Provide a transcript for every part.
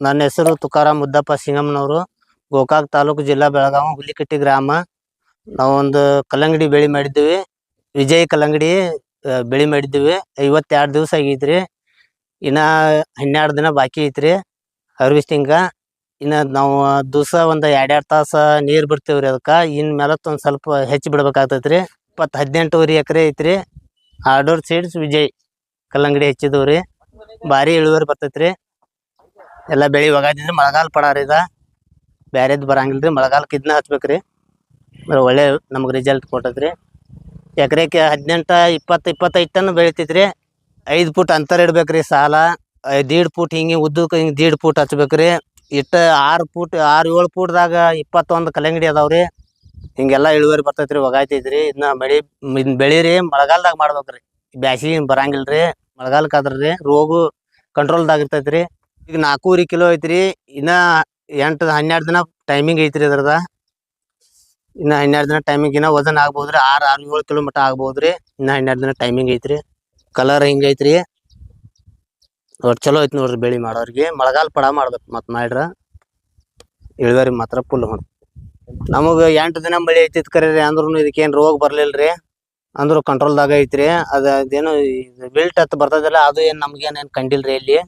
ನನ್ನ ಹೆಸರು ತುಕಾರಾಮ್ ಮುದ್ದಪ್ಪ ಸಿಂಗಮ್ಮನವರು. ಗೋಕಾಕ್ ತಾಲೂಕು ಜಿಲ್ಲಾ ಬೆಳಗಾವಿ ಹುಲಿಕಟ್ಟಿ ಗ್ರಾಮ. ನಾವೊಂದು ಕಲ್ಲಂಗಡಿ ಬೆಳಿ ಮಾಡಿದ್ದೀವಿ. ವಿಜಯ್ ಕಲ್ಲಂಗಡಿ ಬೆಳಿ ಮಾಡಿದ್ದೀವಿ. ಐವತ್ತೆರಡು ದಿವಸ ಆಗೈತ್ರಿ. ಇನ್ನ ಹನ್ನೆರಡು ದಿನ ಬಾಕಿ ಐತ್ರಿ ಹಾರ್ವೆಸ್ಟಿಂಗ ಇನ್ನ ನಾವು ದಿವಸ ಒಂದ್ ಎರಡೆರಡು ತಾಸ ನೀರ್ ರೀ ಅದಕ್ಕೆ. ಇನ್ ಮೇಲತ್ ಒಂದ್ ಸ್ವಲ್ಪ ಹೆಚ್ಚು ಬಿಡ್ಬೇಕಾಗ್ತೈತ್ರಿ. ಇಪ್ಪತ್ತು ಹದಿನೆಂಟುವರೆ ಎಕರೆ ಐತ್ರಿ. ಆರ್ಡೋರ್ ಸೀಡ್ಸ್ ವಿಜಯ್ ಕಲ್ಲಂಗಡಿ ಹೆಚ್ಚಿದವ್ರಿ. ಭಾರಿ ಇಳುವರಿ ಬರ್ತೈತ್ರಿ. ಎಲ್ಲ ಬೆಳಿ ಒಗಾದಿದ್ರೆ ಮಳೆಗಾಲ ಪಡಾರಿ ಇದ ಬ್ಯಾರೆದ್ ಬರಂಗಿಲ್ರಿ ಮಳೆಗಾಲಕ್ಕೆ ಇದನ್ನ ಹಚ್ಬೇಕ್ರಿ. ಒಳ್ಳೆ ನಮ್ಗೆ ರಿಸಲ್ಟ್ ಕೊಟ್ಟದ್ರಿ. ಎಕರೆಕ್ಕೆ ಹದಿನೆಂಟ, ಇಪ್ಪತ್ತು, ಇಪ್ಪತ್ತೈದು ಟನ್ ಬೆಳಿತೈತ್ರಿ. ಐದು ಫೂಟ್ ಅಂತರ ಇಡ್ಬೇಕ್ರಿ ಸಾಲ. ದೀಡ್ ಫೂಟ್ ಹಿಂಗೆ ಉದ್ದಕ್ಕೆ ಹಿಂಗೆ ದೀಡ್ ಫೂಟ್ ಹಚ್ಬೇಕ್ರಿ. ಇಟ್ಟ ಆರು ಫೂಟ್ ಆರು, ಏಳು ಫೂಟ್ದಾಗ ಇಪ್ಪತ್ತೊಂದು ಕಲ್ಲಂಗಡಿ ಅದಾವ್ರಿ. ಹಿಂಗೆಲ್ಲ ಇಳುವರಿ ಬರ್ತೈತ್ರಿ, ಒಗಾಯ್ತೈತ್ರಿ. ಇದನ್ನ ಬೆಳಿ ಬೆಳಿರಿ, ಮಳೆಗಾಲದಾಗ ಮಾಡ್ಬೇಕ್ರಿ. ಬ್ಯಾಸಿಗೆ ಬರಂಗಿಲ್ರಿ ಮಳೆಗಾಲಕ್ಕೆ ರೋಗು ರೋಗ ಕಂಟ್ರೋಲ್ದಾಗ ಇರ್ತೈತ್ರಿ. ಈಗ ನಾಲ್ಕೂವರೆ ಕಿಲೋ ಐತ್ರಿ. ಇನ್ನ ಎಂಟು ಹನ್ನೆರಡು ದಿನ ಟೈಮಿಂಗ್ ಐತ್ರಿ ಅದ್ರದ ಇನ್ನ ಹನ್ನೆರಡು ದಿನ ಟೈಮಿಂಗ್ ಇನ್ನ ವಜನ್ ಆಗ್ಬೋದ್ರಿ. ಆರ್ ಆರ್ ಏಳು ಕಿಲೋ ಮಟ ಆಗ್ಬೋದ್ರಿ. ಇನ್ನ ಹನ್ನೆರಡು ದಿನ ಟೈಮಿಂಗ್ ಐತ್ರಿ. ಕಲರ್ ಹಿಂಗೈತ್ರಿ ಒಟ್ ಚಲೋ ಐತಿ ನೋಡ್ರಿ ಬೆಳಿ ಮಾಡೋರಿಗೆ. ಮಳೆಗಾಲ ಪಡ ಮಾಡ್ಬೇಕು ಮತ್ ಮಾಡ್ರ ಇಳುವರಿ ಮಾತ್ರ ಫುಲ್ ನಮಗ ಎಂಟು ದಿನ ಮಳಿ ಐತಿತ್ ಕರೀರಿ ಅಂದ್ರೂ ಏನ್ ರೋಗ ಬರ್ಲಿಲ್ರಿ. ಅಂದ್ರು ಕಂಟ್ರೋಲ್ದಾಗ ಐತ್ರಿ. ಅದ ಅದೇನು ಬಿಲ್ಟ್ ಅತ್ ಬರ್ತದಲ್ಲ, ಅದು ಏನ್ ಏನ್ ಕಂಡಿಲ್ರಿ ಇಲ್ಲಿ.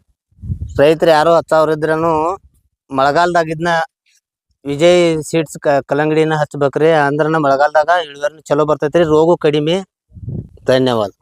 ರೈತರು ಯಾರೋ ಸಾವಿರ ಇದ್ರೂನು ಮಳೆಗಾಲದಾಗ ಇದನ್ನ ವಿಜಯ್ ಸೀಡ್ಸ್ ಕಲ್ಲಂಗಡಿನ ಹಚ್ಬೇಕ್ರಿ ಅಂದ್ರನ ಮಳೆಗಾಲದಾಗ ಇಳುವರಿ ಚಲೋ ಬರ್ತೈತ್ರಿ, ರೋಗು ಕಡಿಮೆ. ಧನ್ಯವಾದ.